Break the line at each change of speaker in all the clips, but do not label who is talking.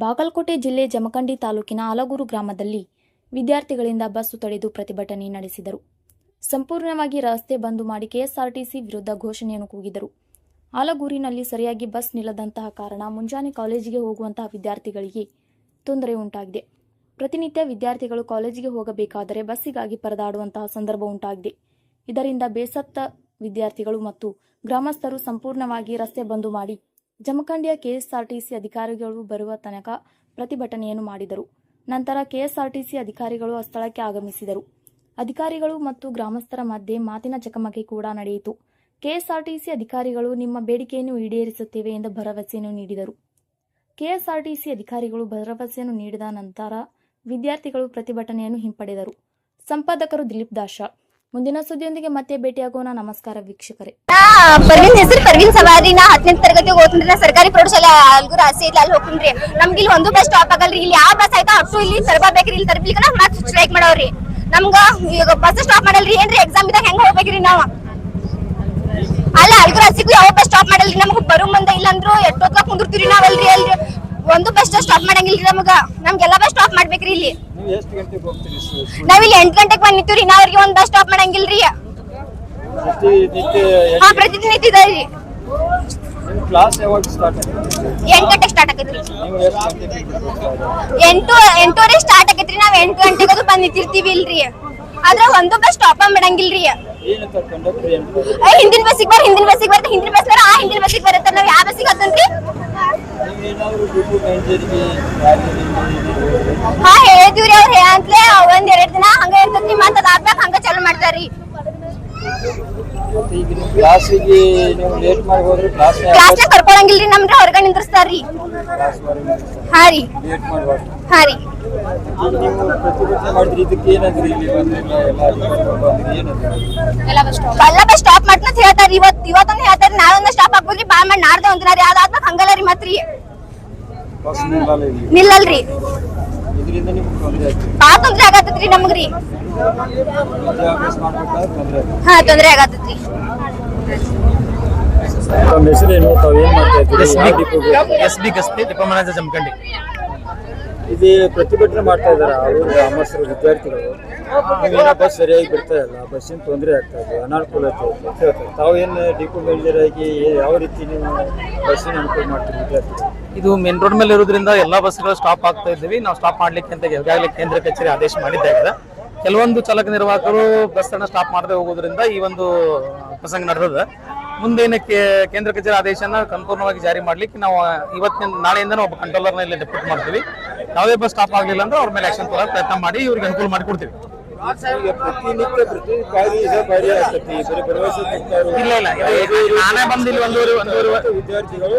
ಬಾಗಲಕೋಟೆ ಜಿಲ್ಲೆ ಜಮಖಂಡಿ ತಾಲೂಕಿನ ಆಲಗೂರು ಗ್ರಾಮದಲ್ಲಿ ವಿದ್ಯಾರ್ಥಿಗಳಿಂದ ಬಸ್ಸು ತಡೆದು ಪ್ರತಿಭಟನೆ ನಡೆಸಿದರು. ಸಂಪೂರ್ಣವಾಗಿ ರಸ್ತೆ ಬಂದು ಮಾಡಿ ಕೆಎಸ್ಆರ್ಟಿಸಿ ವಿರುದ್ಧ ಘೋಷಣೆಯನ್ನು ಕೂಗಿದರು. ಆಲಗೂರಿನಲ್ಲಿ ಸರಿಯಾಗಿ ಬಸ್ ನಿಲ್ಲದಂತಹ ಕಾರಣ ಮುಂಜಾನೆ ಕಾಲೇಜಿಗೆ ಹೋಗುವಂತಹ ವಿದ್ಯಾರ್ಥಿಗಳಿಗೆ ತೊಂದರೆ ಉಂಟಾಗಿದೆ. ಪ್ರತಿನಿತ್ಯ ವಿದ್ಯಾರ್ಥಿಗಳು ಕಾಲೇಜಿಗೆ ಹೋಗಬೇಕಾದರೆ ಬಸ್ಸಿಗಾಗಿ ಪರದಾಡುವಂತಹ ಸಂದರ್ಭ ಉಂಟಾಗಿದೆ. ಇದರಿಂದ ಬೇಸತ್ತ ವಿದ್ಯಾರ್ಥಿಗಳು ಮತ್ತು ಗ್ರಾಮಸ್ಥರು ಸಂಪೂರ್ಣವಾಗಿ ರಸ್ತೆ ಬಂದು ಮಾಡಿ ಜಮಖಂಡಿಯ ಕೆಎಸ್ಆರ್ಟಿಸಿ ಅಧಿಕಾರಿಗಳು ಬರುವ ತನಕ ಪ್ರತಿಭಟನೆಯನ್ನು ಮಾಡಿದರು. ನಂತರ ಕೆಎಸ್ಆರ್ಟಿಸಿ ಅಧಿಕಾರಿಗಳು ಆ ಸ್ಥಳಕ್ಕೆ ಆಗಮಿಸಿದರು. ಅಧಿಕಾರಿಗಳು ಮತ್ತು ಗ್ರಾಮಸ್ಥರ ಮಧ್ಯೆ ಮಾತಿನ ಚಕಮಕಿ ಕೂಡ ನಡೆಯಿತು. ಕೆಎಸ್ಆರ್ಟಿಸಿ ಅಧಿಕಾರಿಗಳು ನಿಮ್ಮ ಬೇಡಿಕೆಯನ್ನು ಈಡೇರಿಸುತ್ತೇವೆ ಎಂದು ಭರವಸೆಯನ್ನು ನೀಡಿದರು. ಕೆಎಸ್ಆರ್ಟಿಸಿ ಅಧಿಕಾರಿಗಳು ಭರವಸೆಯನ್ನು ನೀಡಿದ ನಂತರ ವಿದ್ಯಾರ್ಥಿಗಳು ಪ್ರತಿಭಟನೆಯನ್ನು ಹಿಂಪಡೆದರು. ಸಂಪಾದಕರು ದಿಲೀಪ್ ದಾಶ ಮುಂದಿನ ಸುದ್ದಿಯೊಂದಿಗೆ ಮತ್ತೆ ಭೇಟಿಯಾಗೋಣ. ನಮಸ್ಕಾರ ವೀಕ್ಷಕರೇ.
ಪರ್ವಿನ್ ಹೆಸರು ಪರ್ವಿನ್ ಸವಾರಿ. ನಾ ಹತ್ತನೇ ತರಗತಿ ಹೋಗ್ತೀನಿ ಸರ್ಕಾರಿ ಪ್ರೌಢಶಾಲೆ ಅಲ್ಗುರ ಆಸೆ ಇಲ್ಲ, ಅಲ್ಲಿ ಹೋಗ್ತೀನಿ ನಮ್ಗೆ ಇಲ್ಲಿ ಒಂದು ಬಸ್ ಸ್ಟಾಪ್ ಆಗಲ್ರಿ. ಇಲ್ಲಿ ಯಾವ ಬಸ್ ಆಯ್ತಾ? ಅಷ್ಟು ಇಲ್ಲಿ ತರಬೇಕ್ರಿ ಇಲ್ಲಿ ತರಬೇಕ ಮತ್ತೆ ಸ್ಟ್ರೈಕ್ ಮಾಡವ್ರಿ. ನಮ್ಗ ಈಗ ಬಸ್ ಸ್ಟಾಪ್ ಮಾಡಲ್ರಿ. ಏನ್ರಿ ಎಕ್ಸಾಮ್ ಇದ್ದಾಗ ಹೆಂಗ ಹೋಗ್ಬೇಕ್ರಿ ನಾವು? ಅಲ್ಲ ಅಲ್ಗುರ ಆಸಿಗೂ ಯಾವ ಬಸ್ ಸ್ಟಾಪ್ ಮಾಡಲ್ರಿ? ನಮ್ಗೆ ಬರೋ ಮಂದ ಇಲ್ಲ ಅಂದ್ರು ಎಷ್ಟೊತ್ತ ಕುಂದಿರ್ತೀರಿ ನಾವಲ್ರಿ ಅಲ್ರಿ ಒಂದು ಬಸ್ ಸ್ಟಾಪ್ ಮಾಡಂಗಿಲ್ರಿ ನಮಗ. ಇಲ್ಲಿ
ನೀವು ಎಷ್ಟು ಗಂಟೆಗೆ ಹೋಗ್ತೀರಿ ಸರ್?
ನಾವ್ ಇಲ್ಲಿ ಎಂಟ್ ಗಂಟೆಗೆ ಬಂದ್ ನಿಂತೀವ್ರಿ ನಾವ್ ಅವ್ರಿಗೆ ಒಂದ್ ಬಸ್ ಸ್ಟಾಪ್ ಮಾಡಂಗಿಲ್ರಿ
ಪ್ರತಿ ನಿತ್ಯ
ಹಾ ಪ್ರತಿದಿನ ಇದಾವ್ರಿ
ನಿಮ್ಮ ಕ್ಲಾಸ್ ಯಾವಾಗ ಸ್ಟಾರ್ಟ್ ಆಗುತ್ತೆ
ಎಂಟ್ ಗಂಟೆಗೆ ಸ್ಟಾರ್ಟ್ ಆಗೈತ್ರಿ
ನೀವು ಎಷ್ಟು ಗಂಟೆಗೆ
ಎಂಟು ಎಂಟೂವರೆ ಸ್ಟಾರ್ಟ್ ಆಕೈತ್ರಿ ನಾವ್ ಎಂಟು ಗಂಟೆಗೆ ಅದು ಬಂದ್ ನಿಂತಿರ್ತೀವಿ ಇಲ್ರಿ. ಆದ್ರ ಒಂದು ಬಸ್ ಸ್ಟಾಪ್ ಮಾಡಂಗಿಲ್ರಿ. ಹಿಂದಿನ ಬಸ್ಸಿಗೆ ಬರ್ ಹಿಂದಿನ ಬಸ್ಸಿಗೆ ಬರುತ್ತೆ ಹಿಂದಿನ ಬಸ್ ಬರ ಆ ಹಿಂದಿನ ಬಸ್ಸಿಗೆ ಬರುತ್ತೆ ನಾವು ಯಾವ ಬಸ್ಸಿಗೆ
ಯಾರಿಗೆ
ಹಾ ಹೇಳ್ತೀವ್ರಿ ಅವ್ರು ಹೇಳಂತ್ಲೆ ಒಂದ್ ಎರಡ್ ದಿನ ಹಂಗ ಇರ್ತೈತಿ ಮತ್ತ ಅದಾದ್ಮ್ಯಾಗ ಹಂಗ ಚಾಲು ಮಾಡ್ತಾರ್ರಿ.
ನಿಮ್ಮ ಕ್ಲಾಸಿಗೆ ನೀವು ಲೇಟ್ ಮಾಡಿ ಹೋದ್ರೆ ಕ್ಲಾಸ್
ಕ್ಲಾಸ್ನಾಗ ಕರ್ಕೊಳಂಗಿಲ್ರಿ ನಮ್ರಿ ಹೊರಗಡೆ ನಿಂದ್ರಸ್ತಾರ್ರಿ. ಹಾ ರೀ. ಹಾ ರೀ. ಬಸ್ ಸ್ಟಾಪ್ ಮಾಡ್ತಾ ಹೇಳ್ತಾರ. ಇವತ್ ಇವತ್ತೊಂದ್ ಹೇಳ್ತಾರ ನಾಳೊಂದು ಸ್ಟಾಪ್ ಹಾಕ್ಬೋದ್ರಿ ಬಾಳ್ ಮಾಡಿ ನಾಡ್ದೆ ಒಂದಿನ ರೀ. ಹಂಗಲ್ಲ ರೀ ಮತ್ರಿ. ನಿಲ್ಲಲ್ರಿ.
ಇದರಿಂದ ತೊಂದರೆ ಆಗ್ತದೆ
ಆ ತೊಂದ್ರೆ ಆಗತ್ತೈತ್ರಿ. ನಮಗ್ರಿ ಹಾ ತೊಂದ್ರೆ ಆಗತ್ತೈತ್ರಿ
ಎಸ್ ಬಿ ಗಸ್ತಿ ಡಿಪೋ ಮಹಾರಾಜ ಜಮಖಂಡಿ.
ಇಲ್ಲಿ ಪ್ರತಿಭಟನೆ ಮಾಡ್ತಾ ಇದಾರೆ ಅವರು ಗ್ರಾಮಸ್ಥರು ವಿದ್ಯಾರ್ಥಿಗಳು. ನೀವೇನೋ ಬಸ್ ಸರಿಯಾಗಿ ಬಿಡ್ತಾ ಇಲ್ಲ. ಬಸ್ಸಿನ ತೊಂದರೆ ಆಗ್ತಾ ಇದೆ ಅನಾನುಕೂಲತೆ ಇದೆ ಅಂತ ತಾವು ಏನು ಡಿಪೋ ಮ್ಯಾನೇಜರ್ ಆಗಿ ಯಾವ ರೀತಿ ನೀವು ಬಸ್ಸಿನ ಅನುಕೂಲ ಮಾಡ್ತೀರಿ
ಇದು ಮೇನ್ ರೋಡ್ ಮೇಲೆ ಇರೋದ್ರಿಂದ ಎಲ್ಲಾ ಬಸ್ಗಳು ಸ್ಟಾಪ್ ಆಗ್ತಾ ಇದ್ದೀವಿ. ನಾವು ಸ್ಟಾಪ್ ಮಾಡ್ಲಿಕ್ಕೆ ಅಂತ ಈಗಾಗಲೇ ಕೇಂದ್ರ ಕಚೇರಿ ಆದೇಶ ಮಾಡಿದ್ದಾಗಿದೆ ಕೆಲವೊಂದು ಚಾಲಕ ನಿರ್ವಾಹಕರು ಬಸ್ ಅನ್ನ ಸ್ಟಾಪ್ ಮಾಡದೆ ಹೋಗೋದ್ರಿಂದ ಈ ಒಂದು ಪ್ರಸಂಗ ನಡೆದದೆ. ಮುಂದಿನ ಕೇಂದ್ರ ಕಚೇರಿ ಆದೇಶನ ಸಂಪೂರ್ಣವಾಗಿ ಜಾರಿ ಮಾಡ್ಲಿಕ್ಕೆ ನಾವು ಇವತ್ತಿನ ನಾಳೆಯಿಂದ ಒಬ್ಬ ಕಂಟ್ರೋಲರ್ನ ಇಲ್ಲಿ ಡೆಪ್ಯೂಟ್ ಮಾಡ್ತೀವಿ. ಯಾವುದೇ ಬಸ್ ಸ್ಟಾಪ್ ಆಗಲಿಲ್ಲ ಅಂದ್ರೆ ಅವ್ರ ಮೇಲೆ ಆಕ್ಷನ್ ತಗೊಳ್ಳೋಕೆ ಪ್ರಯತ್ನ ಮಾಡಿ ಇವ್ರಿಗೆ ಅನುಕೂಲ ಮಾಡಿ
ಕೊಡ್ತೀವಿ. ಪ್ರತಿನಿತ್ಯ
ಇಲ್ಲ ಇಲ್ಲ. ಇದು- ನಾನೇ ಬಂದು ಇಲ್ಲಿ ಒಂದೂವರೆ ಒಂದೂವರೆ ವ-
ವಿದ್ಯಾರ್ಥಿಗಳು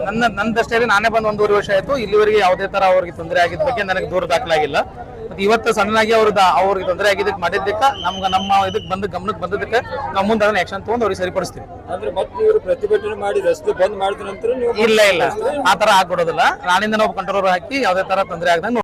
ನನ್ನ
ನನ್ನ ನಂದಷ್ಟೇ ನಾನೇ ಬಂದು ಒಂದೂವರೆ ವರ್ಷ ಆಯ್ತು. ಇಲ್ಲಿವರೆಗೆ ಯಾವುದೇ ತರ ಅವ್ರಿಗೆ ತೊಂದರೆ ಆಗಿದ್ದ ಬಗ್ಗೆ ನನಗೆ ದೂರ ದಾಖಲಾಗಿಲ್ಲ. ಇವತ್ತು ಸಣ್ಣನಾಗಿ ಅವ್ರದ್ದು ಅವ್ರಿಗೆ ತೊಂದರೆ ಆಗಿದ್ದಕ್ಕೆ ಮಾಡಿದ್ದಕ್ಕೆ ನಮ್ಗೆ ನಮ್ಮ ಇದಕ್ಕೆ ಬಂದ ಗಮನಕ್ಕೆ ಬಂದದಕ್ಕೆ ನಾವು ಮುಂದೆ ಅದನ್ನ ಆಕ್ಷನ್ ತಗೊಂಡು ಅವ್ರಿಗೆ ಸರಿಪಡಿಸ್ತೀವಿ.
ಅಂದ್ರೆ ಮತ್ತೆ ಇವರು ಪ್ರತಿಭಟನೆ ಮಾಡಿ ರಸ್ತೆ ಬಂದ್ ಮಾಡಿದ ನಂತರ ನೀವು
ಇಲ್ಲ ಇಲ್ಲ. ಆ ತರ ಆಗ್ಬಿಡೋದಿಲ್ಲ. ನಾಳಿಂದ ನಾವು ಕಂಟ್ರೋಲ್ ಹಾಕಿ ಯಾವುದೇ ತರ ತೊಂದರೆ ಆಗದಂಗೆ